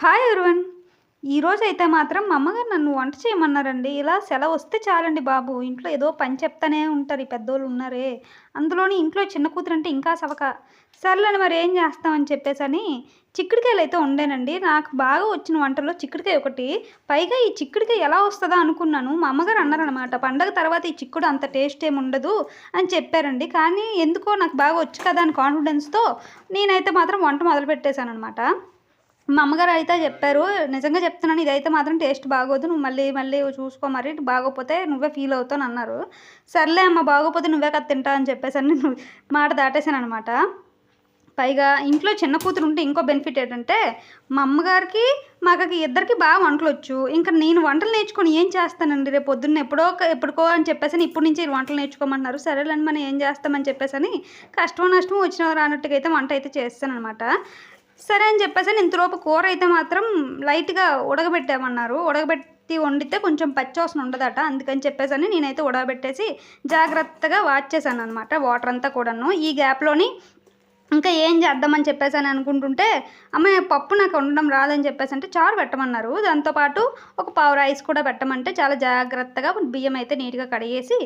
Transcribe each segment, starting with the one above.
Hi అరువన్. ఈరోజు అయితే మాత్రం మా అమ్మగారు నన్ను వంట చేయమన్నారండి. ఇలా సెలవు వస్తే చాలండి బాబు. ఇంట్లో ఏదో పని చెప్తానే ఉంటారు. ఈ పెద్దోళ్ళు ఉన్నారే. అందులోని ఇంట్లో చిన్న కూతురు అంటే ఇంకా సవక. సర్లేని మరి ఏం చేస్తామని చెప్పేసని చిక్కుడుకాయలు అయితే ఉండేనండి నాకు బాగా వచ్చిన వంటలో చిక్కుడుకాయ ఒకటి. పైగా ఈ చిక్కుడుకాయ ఎలా వస్తుందా అనుకున్నాను. మా అమ్మగారు అన్నారనమాట పండగ తర్వాత ఈ చిక్కుడు అంత టేస్ట్ ఏమి ఉండదు అని చెప్పారండి. కానీ ఎందుకో నాకు బాగా వచ్చు కదా అని కాన్ఫిడెన్స్తో నేనైతే మాత్రం వంట మొదలు పెట్టేశాను అనమాట మా అమ్మగారు అయితే చెప్పారు నిజంగా చెప్తున్నాను ఇదైతే మాత్రం టేస్ట్ బాగోదు నువ్వు మళ్ళీ మళ్ళీ చూసుకో మరి బాగోపోతే నువ్వే ఫీల్ అవుతావు అన్నారు. సర్లే అమ్మ బాగోపోతే నువ్వే కదా తింటా అని చెప్పేసి అని మాట దాటేశాను అనమాట పైగా ఇంట్లో చిన్న కూతురు ఉంటే ఇంకో బెనిఫిట్ ఏంటంటే మా అమ్మగారికి మాకు ఇద్దరికి బాగా వంటలు వచ్చు. ఇంకా నేను వంటలు నేర్చుకొని ఏం చేస్తానండి? రేపు పొద్దున్న ఎప్పుడో ఎప్పుడుకో అని చెప్పేసి ఇప్పటి నుంచి వంటలు నేర్చుకోమంటున్నారు. సరేలేండి మనం ఏం చేస్తామని చెప్పేసి కష్టం నష్టం వచ్చిన రానట్టుగా అయితే వంట అయితే చేస్తాను అనమాట సరే అని చెప్పేసి ఇంతలోపు కూర అయితే మాత్రం లైట్గా ఉడకబెట్టామన్నారు. ఉడకబెట్టి వండితే కొంచెం పచ్చవాసన ఉండదట. అందుకని చెప్పేసి నేనైతే ఉడకబెట్టేసి జాగ్రత్తగా వాచ్ చేశాను అనమాట వాటర్ అంతా కూడాను. ఈ గ్యాప్లోని ఇంకా ఏం చేద్దామని చెప్పేసి అని అనుకుంటుంటే అమ్మ పప్పు నాకు ఉండడం రాదని చెప్పేసి అంటే చారు పెట్టమన్నారు. దాంతోపాటు ఒక పావు రైస్ కూడా పెట్టమంటే చాలా జాగ్రత్తగా బియ్యం అయితే నీట్గా కడిగేసి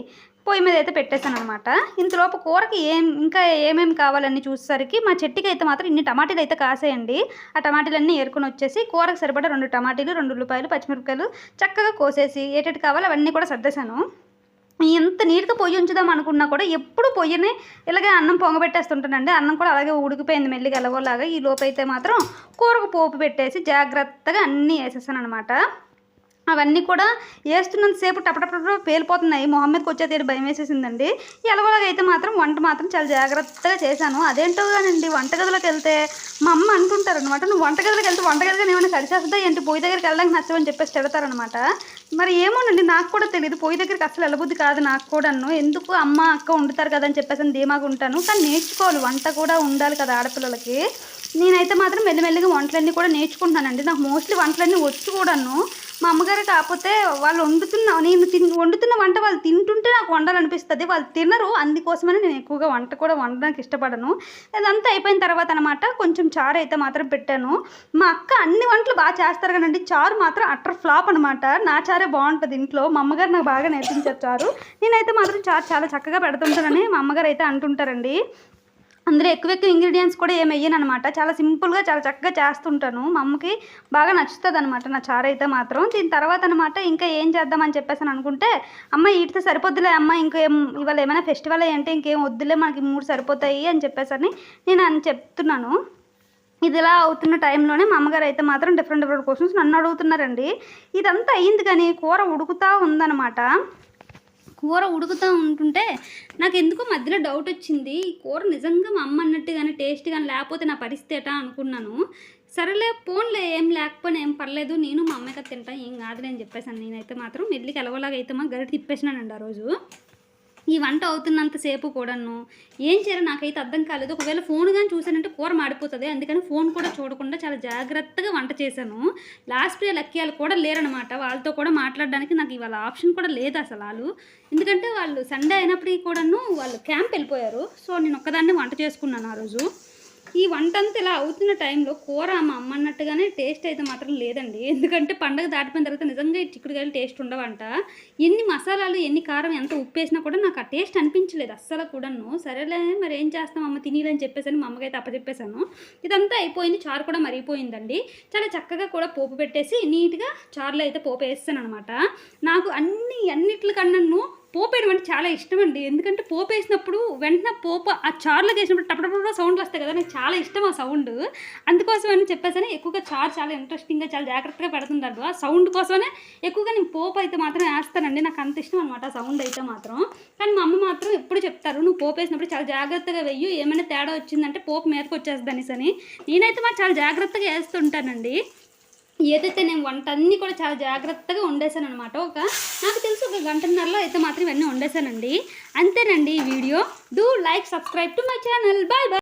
పొయ్యి మీద అయితే పెట్టేశాను అనమాట ఇంతలోపు కూరకి ఏం ఇంకా ఏమేమి కావాలని చూసేసరికి మా చెట్టుకి అయితే మాత్రం ఇన్ని టమాటీలు అయితే కాసేయండి. ఆ టమాటీలన్నీ ఏరుకొని వచ్చేసి కూరకు సరిపడా రెండు టమాటీలు రెండు ఉల్లిపాయలు పచ్చిమిరపకాయలు చక్కగా కోసేసి ఏటేటి కావాలో అవన్నీ కూడా సర్దేశాను. ఎంత నీట్గా పొయ్యి ఉంచుదాం అనుకున్నా కూడా ఎప్పుడు పొయ్యిని ఇలాగే అన్నం పొంగబెట్టేస్తుంటానండి. అన్నం కూడా అలాగే ఉడికిపోయింది మెల్లిగా ఎలవోలాగా ఈ లోపు అయితే మాత్రం కూరకు పోపు పెట్టేసి జాగ్రత్తగా అన్నీ వేసేసాను అనమాట అవన్నీ కూడా వేస్తున్నంతసేపు టపటపట పేలిపోతున్నాయి. మొహమ్మద్కి వచ్చేది భయం వేసేసిందండి. ఎలగోలాగా అయితే మాత్రం వంట మాత్రం చాలా జాగ్రత్తగా చేశాను. అదేంటో కానండి వంటగదిలోకి వెళ్తే మా అమ్మ అంటుంటారు అనమాట నువ్వు వంటగదిలోకి వెళ్తే వంటగదిగా ఏమైనా కలిసేస్తుందా ఏంటి పొయ్యి దగ్గరికి వెళ్ళడానికి నచ్చవని చెప్పేసి తిడతారనమాట మరి ఏమోనండి నాకు కూడా తెలియదు పొయ్యి దగ్గరికి అసలు వెళ్ళబుద్ది కాదు నాకు కూడాను. ఎందుకు అమ్మ అక్క వండుతారు కదా అని చెప్పేసి ధీమాగా ఉంటాను. కానీ నేర్చుకోవాలి వంట కూడా ఉండాలి కదా ఆడపిల్లలకి. నేనైతే మాత్రం మెల్లిమెల్లిగా వంటలన్నీ కూడా నేర్చుకుంటున్నానండి. నాకు మోస్ట్లీ వంటలన్నీ వచ్చు కూడాను. మా అమ్మగారు కాకపోతే వాళ్ళు వండుతున్న నేను తిన్ వండుతున్న వంట వాళ్ళు తింటుంటే నాకు వండాలనిపిస్తుంది. వాళ్ళు తినరు. అందుకోసమని నేను ఎక్కువగా వంట కూడా వండడానికి ఇష్టపడను. అదంతా అయిపోయిన తర్వాత అనమాట కొంచెం చారు అయితే మాత్రం పెట్టాను. మా అక్క అన్ని వంటలు బాగా చేస్తారు కానండి చారు మాత్రం అట్టర్ ఫ్లాప్ అనమాట నా చారే బాగుంటుంది ఇంట్లో. మా అమ్మగారు నాకు బాగా నేర్పించారు చారు. నేనైతే మాత్రం చారు చాలా చక్కగా పెడుతుంటానని మా అమ్మగారు అయితే అంటుంటారండి. అందులో ఎక్కువ ఎక్కువ ఇంగ్రీడియంట్స్ కూడా ఏమి వేయను అనమాట చాలా సింపుల్గా చాలా చక్కగా చేస్తుంటాను. మా అమ్మకి బాగా నచ్చుతుంది అనమాట నా చారు అయితే మాత్రం దీని తర్వాత అనమాట ఇంకా ఏం చేద్దామని చెప్పేసి అనుకుంటే అమ్మ వీటితో సరిపోద్దులే అమ్మ ఇంకేం ఇవాళ ఏమైనా ఫెస్టివల్ అంటే ఇంకేం వద్దులే మనకి మూడు సరిపోతాయి అని చెప్పేసి అని నేను అని చెప్తున్నాను. ఇది ఇలా అవుతున్న టైంలోనే మా అమ్మగారు అయితే మాత్రం డిఫరెంట్ డిఫరెంట్ క్వశ్చన్స్ నన్ను అడుగుతున్నారండి. ఇదంతా అయింది కానీ కూర ఉడుకుతూ ఉందన్నమాట కూర ఉడుకుతూ ఉంటుంటే నాకు ఎందుకో మధ్యలో డౌట్ వచ్చింది. ఈ కూర నిజంగా మా అమ్మ అన్నట్టుగానే టేస్ట్ కానీ లేకపోతే నా పరిస్థితి అనుకున్నాను. సరేలే పోన్లే ఏం లేకపోయినా ఏం పర్లేదు నేను మా అమ్మకి తింటా ఏం కాదులే అని చెప్పేసాను. నేనైతే మాత్రం మెల్లికి ఎలవలాగైతే అయితే మా గరిట తిప్పేసినానండి ఆ రోజు. ఈ వంట అవుతున్నంతసేపు కూడాను. ఏం చేయాలో నాకైతే అర్థం కాలేదు. ఒకవేళ ఫోన్ కానీ చూసానంటే కూర మాడిపోతుంది. అందుకని ఫోన్ కూడా చూడకుండా చాలా జాగ్రత్తగా వంట చేశాను. లాస్ట్ ఇయర్ లక్కీయాలు కూడా లేరనమాట వాళ్ళతో కూడా మాట్లాడడానికి నాకు ఇవాళ ఆప్షన్ కూడా లేదు అసలు వాళ్ళు. ఎందుకంటే వాళ్ళు సండే అయినప్పటికీ కూడాను వాళ్ళు క్యాంప్ వెళ్ళిపోయారు. సో నేను ఒక్కదాన్ని వంట చేసుకున్నాను ఆ రోజు. ఈ వంట అంతా ఇలా అవుతున్న టైంలో కూర మా అమ్మ అన్నట్టుగానే టేస్ట్ అయితే మాత్రం లేదండి. ఎందుకంటే పండగ దాటిపోయిన తర్వాత నిజంగా ఈ చిక్కుడుకాయలు టేస్ట్ ఉండవంట. ఎన్ని మసాలాలు ఎన్ని కారం ఎంత ఉప్పు వేసినా కూడా నాకు ఆ టేస్ట్ అనిపించలేదు అస్సలు కూడాను. సరేలే మరి ఏం చేస్తాం? అమ్మ తినేయాలని చెప్పేసి మా అమ్మకైతే అప్పచెప్పేశాను. ఇదంతా అయిపోయింది చారు కూడా మరిగిపోయిందండి. చాలా చక్కగా కూడా పోపు పెట్టేసి నీట్గా చారులో అయితే పోపు వేస్తాను అనమాట నాకు అన్ని అన్నిట్ల పోపేయడం అంటే చాలా ఇష్టం అండి ఎందుకంటే పోపు వేసినప్పుడు వెంటనే పోపు ఆ చార్లో వేసినప్పుడు టపటపట సౌండ్లు వస్తాయి కదా నాకు చాలా ఇష్టం ఆ సౌండ్. అందుకోసం అని చెప్పేసి ఎక్కువగా చార్ చాలా ఇంట్రెస్టింగ్గా చాలా జాగ్రత్తగా పెడుతుంటారు. ఆ సౌండ్ కోసమే ఎక్కువగా నేను పోపు అయితే మాత్రం వేస్తానండి. నాకు అంత ఇష్టం అనమాట ఆ సౌండ్ అయితే మాత్రం. కానీ మా అమ్మ మాత్రం ఎప్పుడు చెప్తారు నువ్వు పోపు వేసినప్పుడు చాలా జాగ్రత్తగా వెయ్యి. ఏమైనా తేడా వచ్చిందంటే పోపు మీదకి వచ్చేస్తుంది అని నేనైతే మా చాలా జాగ్రత్తగా వేస్తుంటానండి. ఏదైతే నేను వంట అన్నీ కూడా చాలా జాగ్రత్తగా వండేసాను అనమాట ఒక నాకు తెలిసి ఒక గంటన్నరలో అయితే మాత్రం ఇవన్నీ వండేసానండి అంతేనండి ఈ video. Do like subscribe to my channel bye bye